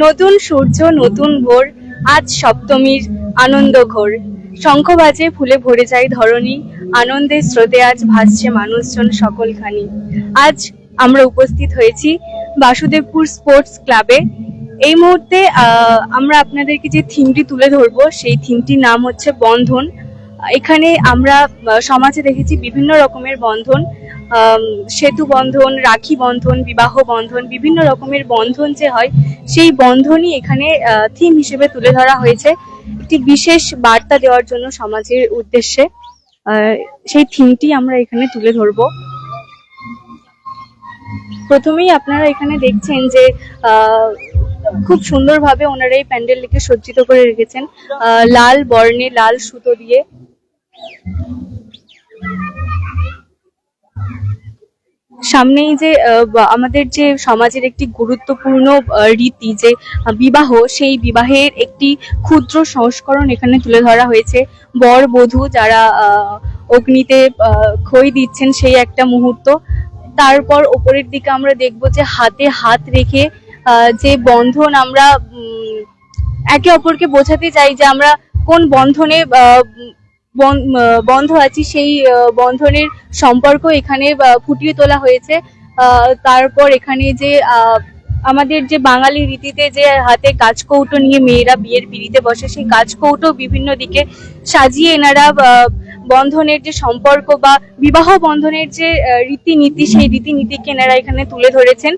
নতুন সূর্য, নতুন ভোর, আজ সপ্তমীর আনন্দ ঘোর। শঙ্খ বাজে ফুলে ভরে যায় ধরণী আনন্দের স্রোতে আজ ভাসছে মানুষজন সকলখানি। আজ আমরা উপস্থিত হয়েছি বাসুদেবপুর স্পোর্টস ক্লাবে। এই মুহূর্তে আমরা আপনাদেরকে যে থিমটি তুলে ধরবো, সেই থিমটির নাম হচ্ছে বন্ধন। এখানে আমরা সমাজে দেখেছি বিভিন্ন রকমের বন্ধন সেতু বন্ধন, রাখি বন্ধন, বিবাহ বন্ধন, বিভিন্ন রকমের বন্ধন যে হয়, সেই বন্ধনই এখানে থিম হিসেবে তুলে ধরা হয়েছে। একটি বিশেষ বার্তা দেওয়ার জন্য সমাজের উদ্দেশ্যে সেই থিমটি আমরা এখানে তুলে ধরবো। প্রথমেই আপনারা এখানে দেখছেন যে খুব সুন্দরভাবে ওনারা এই প্যান্ডেলটিকে সজ্জিত করে রেখেছেন। লাল বর্ণে লাল সুতো দিয়ে। সামনেই যে আমাদের যে সমাজের একটি গুরুত্বপূর্ণ রীতি যে বিবাহ, সেই বিবাহের একটি ক্ষুদ্র সংস্করণ এখানে তুলে ধরা হয়েছে। বর, বধূ যারা অগ্নিতে খই দিচ্ছেন সেই একটা মুহূর্ত। তারপর ওপরের দিকে আমরা দেখব যে, হাতে হাত রেখে যে বন্ধন আমরা একে অপরকে বোঝাতে চাই যে আমরা কোন বন্ধনে বন্ধ আছি, সেই বন্ধনের সম্পর্ক এখানে ফুটিয়ে তোলা হয়েছে। তারপর এখানে যে আমাদের যে বাঙালি রীতিতে যে হাতে কাজকৌটো নিয়ে মেয়েরা বিয়ের পিড়িতে বসে, সেই কাজকৌটো বিভিন্ন দিকে সাজিয়ে এনারা বন্ধনের যে সম্পর্ক বা বিবাহ বন্ধনের যে রীতিনীতি, সেই রীতিনীতিকে এনারা এখানে তুলে ধরেছেন।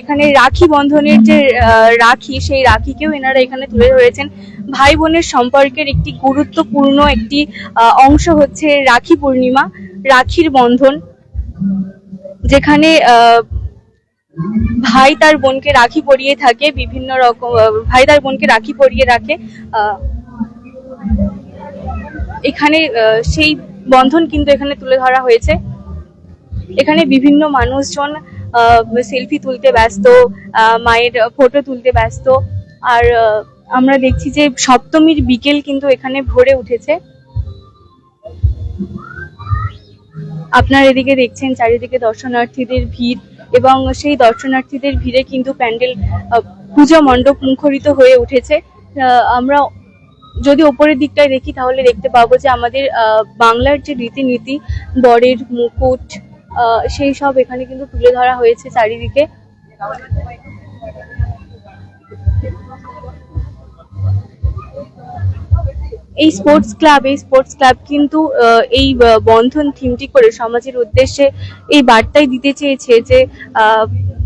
এখানে রাখি বন্ধনের যে রাখি, সেই রাখিকেও এনারা এখানে তুলে ধরেছেন। ভাই বোনের সম্পর্কের একটি গুরুত্বপূর্ণ একটি অংশ হচ্ছে রাখি পূর্ণিমা, রাখির বন্ধন, যেখানে ভাই তার বোনকে রাখি পরিয়ে থাকে, বিভিন্ন রকম ভাই তার বোনকে রাখি পরিয়ে রাখে। এখানে সেই বন্ধন কিন্তু এখানে তুলে ধরা হয়েছে। এখানে বিভিন্ন মানুষজন সেলফি তুলতে ব্যস্ত মায়ের ফটো তুলতে ব্যস্ত। আর আমরা দেখছি যে সপ্তমীর বিকেল কিন্তু এখানে ভরে উঠেছে। আপনার এদিকে দেখছেন চারিদিকে দর্শনার্থীদের ভিড় এবং সেই দর্শনার্থীদের ভিড়ে কিন্তু প্যান্ডেল পূজা মণ্ডপ মুখরিত হয়ে উঠেছে। আমরা যদি ওপরের দিকটায় দেখি, তাহলে দেখতে পাবো যে আমাদের বাংলার যে রীতিনীতি, বরের মুকুট সেই সব এখানে কিন্তু তুলে ধরা হয়েছে চারিদিকে। এই স্পোর্টস ক্লাব, এই স্পোর্টস ক্লাব কিন্তু এই বন্ধন থিমটি করে সমাজের উদ্দেশ্যে এই বার্তাই দিতে চেয়েছে যে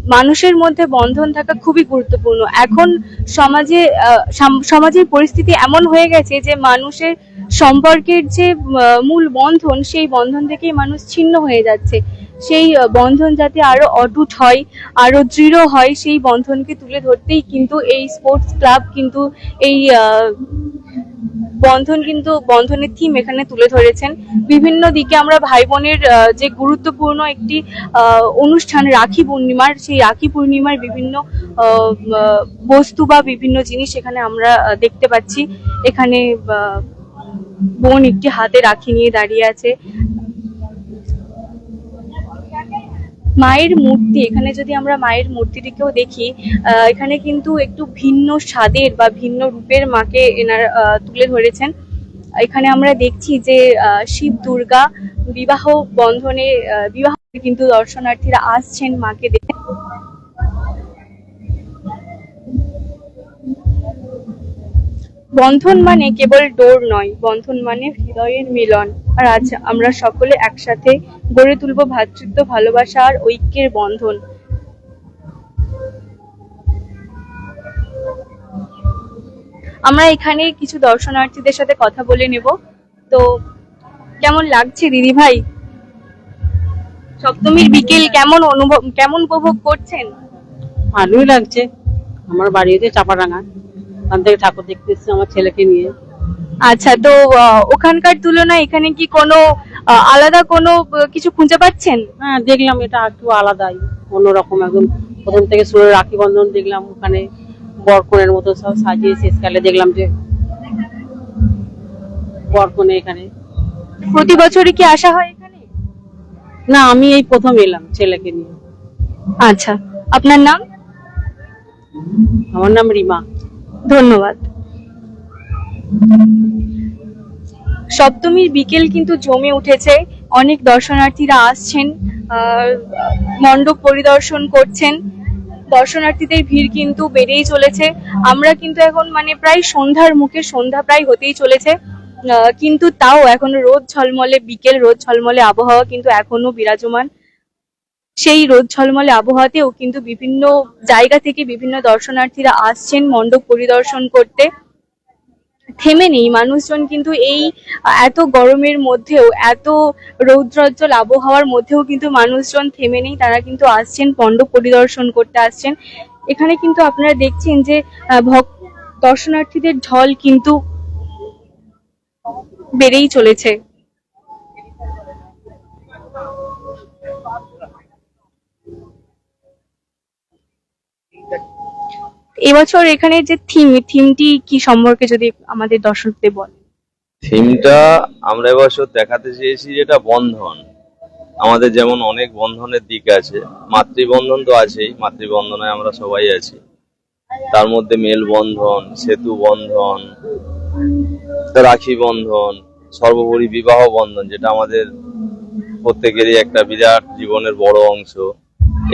মানুষের মধ্যে বন্ধন থাকা খুবই গুরুত্বপূর্ণ। এখন সমাজে সাম- সমাজের পরিস্থিতি এমন হয়ে গেছে যে মানুষের সম্পর্কের যে মূল বন্ধন, সেই বন্ধন থেকেই মানুষ ছিন্ন হয়ে যাচ্ছে। সেই বন্ধন যাতে আরও অটুট হয়, আরও দৃঢ় হয়, সেই বন্ধনকে তুলে ধরতেই কিন্তু এই স্পোর্টস ক্লাব কিন্তু এই বন্ধন কিন্তু বন্ধনের থিম এখানে তুলে ধরেছেন। বিভিন্ন দিকে আমরা ভাই বোনের যে গুরুত্বপূর্ণ একটি অনুষ্ঠান রাখি পূর্ণিমার, সেই রাখি পূর্ণিমার বিভিন্ন বস্তু বা বিভিন্ন জিনিস এখানে আমরা দেখতে পাচ্ছি। এখানে বোন একটি হাতে রাখি নিয়ে দাঁড়িয়ে আছে। মায়ের মূর্তি, এখানে যদি আমরা মায়ের মূর্তিটিকেও দেখি এখানে কিন্তু একটু ভিন্ন স্বাদের বা ভিন্ন রূপের মাকে এনার তুলে ধরেছেন। এখানে আমরা দেখছি যে শিব দুর্গা বিবাহ বন্ধনে বিবাহ কিন্তু দর্শনার্থীরা আসছেন মাকে দেখতে। বন্ধন মানে কেবল ডোর নয়, বন্ধন মানে হৃদয়ের মিলন। আর আজ আমরা সকলে একসাথে গড়ে তুলব ভ্রাতৃত্ব ভালোবাসা আর ঐক্যের বন্ধন। আমরা এখানে কিছু দর্শনার্থীদের সাথে কথা বলে নেব। তো কেমন লাগছে দিদি ভাই? সপ্তমীর বিকেল কেমন অনুভব, কেমন উপভোগ করছেন? ভালোই লাগছে। আমার বাড়ি হচ্ছে চাপাডাঙ্গা। ওখান থেকে ঠাকুর দেখতে এসেছি আমার ছেলেকে নিয়ে। আচ্ছা তো ওখানকার তুলনায় এখানে কি কোনো আলাদা কোনো কিছু খুঁজে পাচ্ছেন? হ্যাঁ দেখলাম এটা একটু আলাদাই অন্যরকম একদম প্রথম থেকে শুরু রাখি বন্ধন দেখলাম ওখানে বরকনের মতো সব সাজিয়ে শেষকালে দেখলাম যে বরকনে এখানে। প্রতি বছরই কি আসা হয় এখানে? না আমি এই প্রথম এলাম ছেলেকে নিয়ে। আচ্ছা আপনার নাম? আমার নাম রিমা। ধন্যবাদ। সপ্তমীর বিকেল কিন্তু জমে উঠেছে। অনেক দর্শনার্থীরা আসছেন মণ্ডপ পরিদর্শন করছেন। দর্শনার্থীদের ভিড় কিন্তু বেড়েই চলেছে। আমরা কিন্তু এখন মানে প্রায় সন্ধ্যার মুখে সন্ধ্যা প্রায় হতেই চলেছে। কিন্তু তাও এখনও রোদ ঝলমলে, বিকেল রোদ ঝলমলে, আবহাওয়া কিন্তু এখনও বিরাজমান। সেই রোদ ঝলমলে আবহাওয়াতেও কিন্তু বিভিন্ন জায়গা থেকে বিভিন্ন দর্শনার্থীরা আসছেন মণ্ডপ পরিদর্শন করতে। থেমে নেই মানুষজন কিন্তু এই, এত গরমের মধ্যেও, এত রৌদ্রোজ্জ্বল আবহাওয়ার মধ্যেও কিন্তু মানুষজন থেমে নেই। তারা কিন্তু আসছেন, মণ্ডপ পরিদর্শন করতে আসছেন। এখানে কিন্তু আপনারা দেখছেন যে ভক- দর্শনার্থীদের ঢল কিন্তু বেড়েই চলেছে। এবছর এখানে যে থিম থিমটি কি সম্পর্কে যদি আমাদের দর্শকদের বল থিমটা আমরা এবছর দেখাতে চেয়েছি যেটা বন্ধন। আমাদের যেমন অনেক বন্ধনের দিক আছে, মাতৃবন্ধন তো আছেই, মাতৃবন্ধনে আমরা সবাই আছি। তার মধ্যে মেলবন্ধন সেতু বন্ধন রাখি বন্ধন সর্বোপরি বিবাহ বন্ধন যেটা আমাদের প্রত্যেকেরই একটা বিরাট জীবনের বড় অংশ।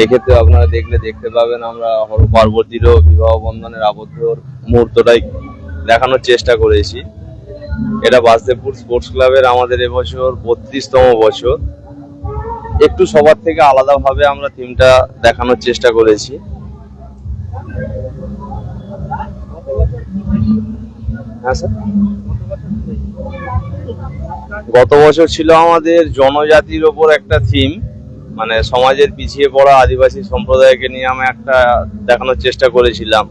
এক্ষেত্রে আপনারা দেখলে দেখতে পাবেন আমরা হর পার্বতীরও বিবাহ বন্ধনের আবদ্ধ মুহূর্তটাই দেখানোর চেষ্টা করেছি। এটা বাসদেবপুর স্পোর্টস ক্লাবের আমাদের এবছর বত্রিশতম বছর। একটু সবার থেকে আলাদাভাবে আমরা থিমটা দেখানোর চেষ্টা করেছি। হ্যাঁ স্যার? গত বছর ছিল আমাদের জনজাতির ওপর একটা থিম। মানে সমাজের পিছিয়ে পড়া আদিবাসী সম্প্রদায়কে নিয়ে আমি একটা দেখানোর চেষ্টা করেছিলাম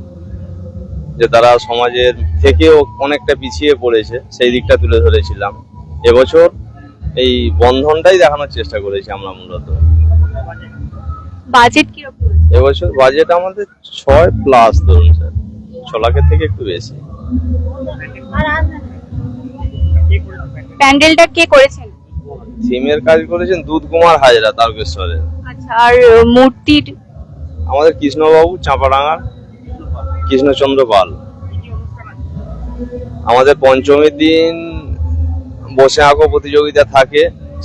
যে তারা সমাজের থেকেও অনেকটা পিছিয়ে পড়েছে সেই দিকটা তুলে ধরেছিলাম। এবছর এই বন্ধনটাই দেখানোর চেষ্টা করেছি আমরা মূলত। বাজেট কীরকম এবছর বাজেট আমাদের ছয় প্লাস ধরুন স্যার ছ লাখের থেকে একটু বেশি। প্যান্ডেলটা কে করেছেন? থিমের কাজ করেছেন দুধ কুমার হাজরা তারকেশ্বরের। আচ্ছা আর মূর্তির? আমাদের কৃষ্ণবাবু চাঁপাডাঙ্গার কৃষ্ণচন্দ্র পাল। আমাদের পঞ্চমীর দিন বসে আঁকো প্রতিযোগিতা থাকে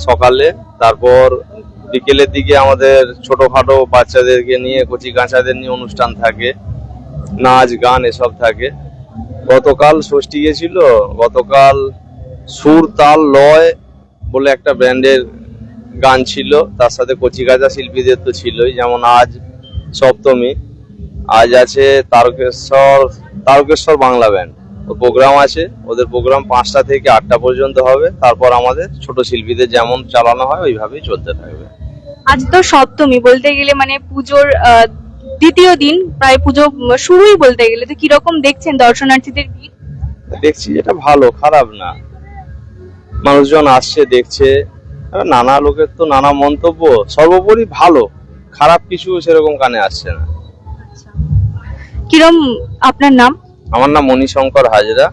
সকালে। তারপর বিকেলের দিকে আমাদের ছোটখাটো বাচ্চাদেরকে নিয়ে কচি কাঁচাদের নিয়ে অনুষ্ঠান থাকে। নাচ গান এসব থাকে। গতকাল ষষ্ঠী গেছিল গতকাল সুর তাল লয় বলে একটা ব্র্যান্ডের গান ছিল তার সাথে কচিকাঁচা শিল্পীদের তো ছিলই যেমন আজ সপ্তমী আজ আছে তারকেশ্বর তারকেশ্বর বাংলা ব্যান্ড প্রোগ্রাম আছে ওদের প্রোগ্রাম পাঁচটা থেকে আটটা পর্যন্ত হবে তারপর আমাদের ছোট শিল্পীদের যেমন চালানো হয় ওইভাবেই চলতে থাকবে। আজ তো সপ্তমী বলতে গেলে মানে পুজোর দ্বিতীয় দিন প্রায় পুজো শুরুই বলতে গেলে। তো কীরকম দেখছেন দর্শনার্থীদের ভিড়? দেখছি এটা ভালো খারাপ না। মানুষজন আসছে দেখছে। নানা লোকের তো নানা মন্তব্য সর্বোপরি ভালো। খারাপ কিছু সেরকম কানে আসছে না। কিরম আপনার নাম? আমার নাম মণিশঙ্কর হাজরা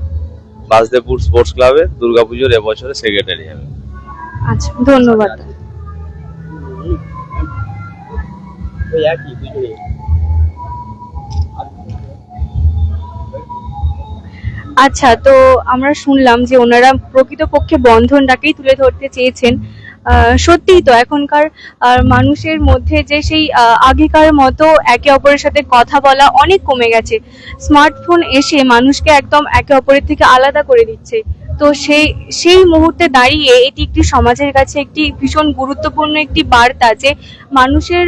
বাসদেবপুর স্পোর্টস ক্লাবের দুর্গাপুজোর এবছরের সেক্রেটারি আমি। আচ্ছা ধন্যবাদ। আচ্ছা তো আমরা শুনলাম যে ওনারা প্রকৃতপক্ষে বন্ধনটাকেই তুলে ধরতে চেয়েছেন। সত্যিই তো এখনকার মানুষের মধ্যে যে সেই আগেকার মতো একে অপরের সাথে কথা বলা অনেক কমে গেছে। স্মার্টফোন এসে মানুষকে একদম একে অপরের থেকে আলাদা করে দিচ্ছে। তো সেই সেই মুহূর্তে দাঁড়িয়ে এটি একটি সমাজের কাছে একটি ভীষণ গুরুত্বপূর্ণ একটি বার্তা যে মানুষের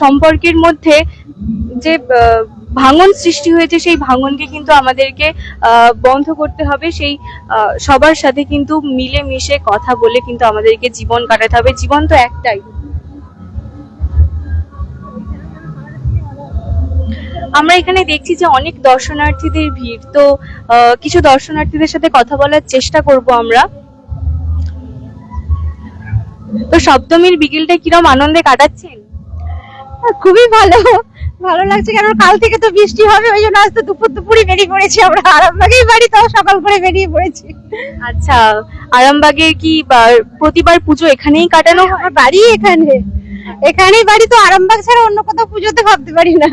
সম্পর্কের মধ্যে যে ভাঙন সৃষ্টি হয়েছে, সেই ভাঙনকে কিন্তু আমাদেরকে বন্ধ করতে হবে। সেই সবার সাথে কিন্তু মিলে মিশে কথা বলে কিন্তু আমাদেরকে জীবন কাটাতে হবে। জীবন তো একটাই। আমরা এখানে দেখছি যে অনেক দর্শনার্থীদের ভিড়। তো কিছু দর্শনার্থীদের সাথে কথা বলার চেষ্টা করব আমরা। তো, সপ্তমীর বিকেলটা কিরম আনন্দে কাটাচ্ছেন? খুবই ভালো। ভালো লাগছে কারণ কাল থেকে তো বৃষ্টি হবে ওই জন্য আজ তো দুপুর দুপুরই বেরিয়ে পড়েছি আমরা। আরামবাগেই বাড়ি তাও সকাল করে বেরিয়ে পড়েছি। আচ্ছা আরামবাগের কি প্রতিবার পুজো এখানেই কাটানো হয় আমার বাড়ি এখানে। এখানেই বাড়ি তো আরামবাগ ছাড়া অন্য কোথাও পুজোতে ভাবতে পারি না।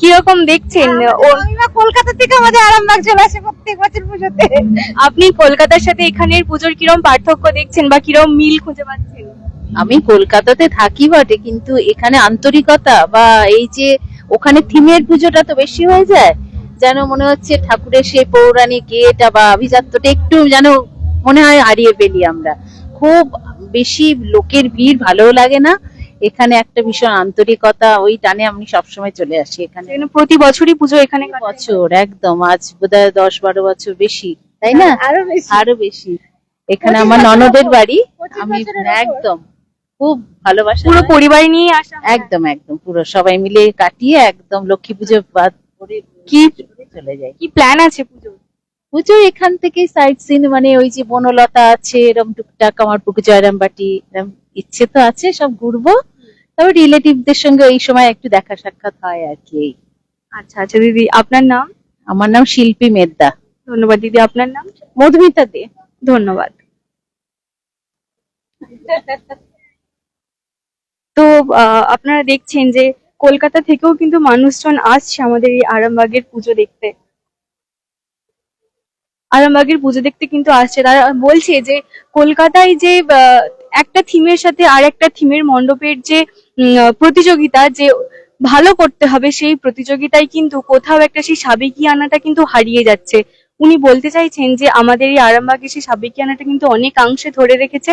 কীরকম দেখছেন? কলকাতা থেকে আমাদের আরামবাগ চলে আসে প্রত্যেক বছর পুজোতে। আপনি কলকাতার সাথে এখানের পুজোর কিরম পার্থক্য দেখছেন বা কিরম মিল খুঁজে পাচ্ছেন? আমি কলকাতাতে থাকি বটে কিন্তু এখানে আন্তরিকতা বা এই যে ওখানে থিমের পুজোটা তো বেশি হয়ে যায় যেন মনে হচ্ছে ঠাকুরের সেই পৌরাণিক গেটা বা আভিজাত্যটা একটু যেন মনে হয় হারিয়ে ফেলি আমরা। খুব বেশি লোকের ভিড় ভালোও লাগে না এখানে একটা ভীষণ আন্তরিকতা ওই টানে আমি সবসময় চলে আসি এখানে। প্রতি বছরই পুজো এখানে বছর একদম আজ বোধহয় দশ বারো বছর বেশি তাই না? আরও বেশি। আরও বেশি। এখানে আমার ননদের বাড়ি আমি একদম। খুব ভালোবাসা পুরো পরিবার নিয়ে আসা একদম একদম পুরো সবাই মিলে কাটিয়ে একদম লক্ষ্মী পুজো বাদ করে কি চলে যাই কি প্ল্যান আছে পুজো পুজো এখান থেকে সাইড সিন মানে ওই যে বনলতা আছে এরম টুকটাক আমার পুকুর জয়রাম বাটি এরম ইচ্ছে তো আছে সব ঘুরবো। তবে রিলেটিভদের সঙ্গে এই সময় একটু দেখা সাক্ষাৎ হয় আর কি আচ্ছা আচ্ছা দিদি আপনার নাম? আমার নাম শিল্পী মেদ্দা। ধন্যবাদ দিদি আপনার নাম? মধুমিতা দে। ধন্যবাদ। তো আপনারা দেখছেন যে কলকাতা থেকেও কিন্তু মানুষজন আসছে আমাদের এই আরামবাগের পুজো দেখতে। আরামবাগের পুজো দেখতে কিন্তু আসছে। তারা বলছে যে কলকাতায় যে একটা থিমের সাথে আর একটা থিমের মণ্ডপের যে প্রতিযোগিতা যে ভালো করতে হবে সেই প্রতিযোগিতায় কিন্তু কোথাও একটা সেই সাবেকিয়ানাটা কিন্তু হারিয়ে যাচ্ছে। উনি বলতে চাইছেন যে আমাদের এই আরামবাগে সেই সাবেকিয়ানাটা কিন্তু অনেকাংশে ধরে রেখেছে।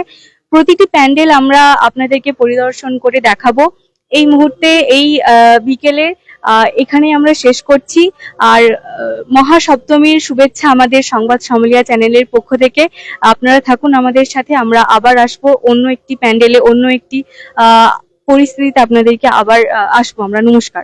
প্রতিটি প্যান্ডেল আমরা আপনাদেরকে পরিদর্শন করে দেখাবো। এই মুহূর্তে এই বিকেলে এখানে আমরা শেষ করছি। আর মহাসপ্তমীর শুভেচ্ছা আমাদের সংবাদ সমলিয়া চ্যানেলের পক্ষ থেকে। আপনারা থাকুন আমাদের সাথে, আমরা আবার আসব অন্য একটি প্যান্ডেলে, অন্য একটি পরিস্থিতিতে আপনাদেরকে আবার আসব। আমরা নমস্কার।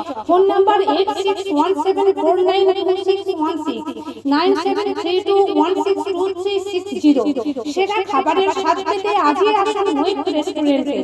Phone number eight six one seven four nine one nine seven three one six সেরা খাবারের স্বাদ পেতে আজই আসুন রেস্টুরেন্টে।